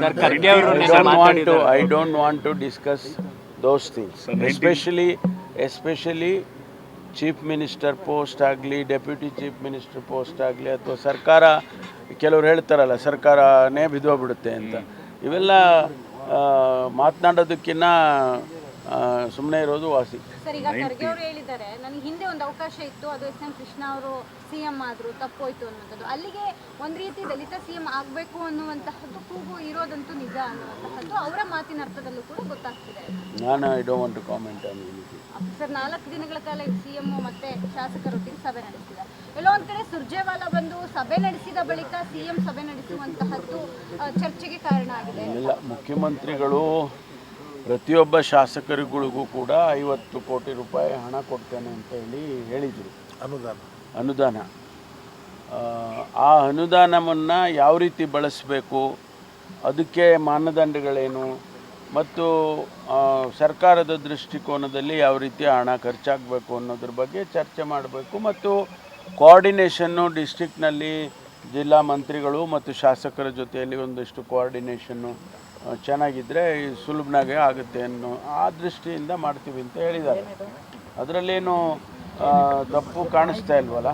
Sir don't want to discuss those things especially especially I don't want to discuss those things. Especially, especially chief minister post ಆಗಲಿ deputy chief minister post ಆಗಲಿ ಅಥವಾ ಸರ್ಕಾರ ಕೆಲವರು ಹೇಳ್ತಾರಲ್ಲ ಸರ್ಕಾರನೇ ಬಿದ್ದೋಗ್ಬಿಡುತ್ತೆ ಅಂತ. ಇವೆಲ್ಲ ಮಾತನಾಡೋದಕ್ಕಿಂತ ಸುಮ್ಮನೆ ಇರೋದು ವಾಸಿ. ಸರ್ ಈಗ ಖರ್ಗೆ ಅವರು ಹೇಳಿದ್ದಾರೆ ನನಗೆ ಹಿಂದೆ ಒಂದು ಅವಕಾಶ ಇತ್ತು ಅದು ಎಸ್. ಎಂ. ಕೃಷ್ಣ ಅವರು ಸಿ ಎಂ ಆದ್ರು ತಪ್ಪೋಯ್ತು ಅನ್ನುವಂಥದ್ದು. ಅಲ್ಲಿಗೆ ಒಂದು ರೀತಿ ದಲಿತ ಸಿ ಎಂ ಆಗಬೇಕು ಅನ್ನುವಂತಹದ್ದು ಕೂಗು ಇರೋದಂತೂ ನಿಜ ಅನ್ನುವಂತಹದ್ದು ಅವರ ಮಾತಿನ ಅರ್ಥದಲ್ಲೂ ಕೂಡ ಗೊತ್ತಾಗ್ತಿದೆ. ನಾನು I don't want to comment on sir ನಾಲ್ಕು ದಿನಗಳ ಕಾಲ ಸಿ ಎಂ ಮತ್ತೆ ಶಾಸಕರೊಟ್ಟಿಗೆ ಸಭೆ ನಡೆಸಿದ್ದಾರೆ ಎಲ್ಲೋ ಒಂದ್ ಕಡೆ ಸುರ್ಜೇವಾಲಾ ಬಂದು ಸಭೆ ನಡೆಸಿದ ಬಳಿಕ ಸಿ ಎಂ ಸಭೆ ನಡೆಸುವಂತಹದ್ದು ಚರ್ಚೆಗೆ ಕಾರಣ ಆಗಿದೆ. ಇಲ್ಲ ಮುಖ್ಯಮಂತ್ರಿಗಳು ಪ್ರತಿಯೊಬ್ಬ ಶಾಸಕರುಗಳಿಗೂ ಕೂಡ ಐವತ್ತು ಕೋಟಿ ರೂಪಾಯಿ ಹಣ ಕೊಡ್ತೇನೆ ಅಂತ ಹೇಳಿ ಹೇಳಿದರು. ಅನುದಾನ. ಅನುದಾನ. ಆ, ಅನುದಾನವನ್ನು ಯಾವ ರೀತಿ ಬಳಸಬೇಕು ಅದಕ್ಕೆ ಮಾನದಂಡಗಳೇನು ಮತ್ತು ಸರ್ಕಾರದ ದೃಷ್ಟಿಕೋನದಲ್ಲಿ ಯಾವ ರೀತಿ ಹಣ ಖರ್ಚಾಗಬೇಕು ಅನ್ನೋದ್ರ ಬಗ್ಗೆ ಚರ್ಚೆ ಮಾಡಬೇಕು ಮತ್ತು ಕೋಆರ್ಡಿನೇಷನ್ನು ಡಿಸ್ಟಿಕ್ನಲ್ಲಿ ಜಿಲ್ಲಾ ಮಂತ್ರಿಗಳು ಮತ್ತು ಶಾಸಕರ ಜೊತೆಯಲ್ಲಿ ಒಂದಷ್ಟು ಕೋಆರ್ಡಿನೇಷನ್ನು ಚೆನ್ನಾಗಿದ್ರೆ ಚೆನ್ನಾಗಿದ್ದರೆ ಸುಲಭನಾಗೆ ಆಗುತ್ತೆ ಅನ್ನೋ ಆ ದೃಷ್ಟಿಯಿಂದ ಮಾಡ್ತೀವಿ ಅಂತ ಹೇಳಿದ್ದಾರೆ. ಅದರಲ್ಲೇನು ತಪ್ಪು ಕಾಣಿಸ್ತಾ ಇಲ್ವಲ್ಲ?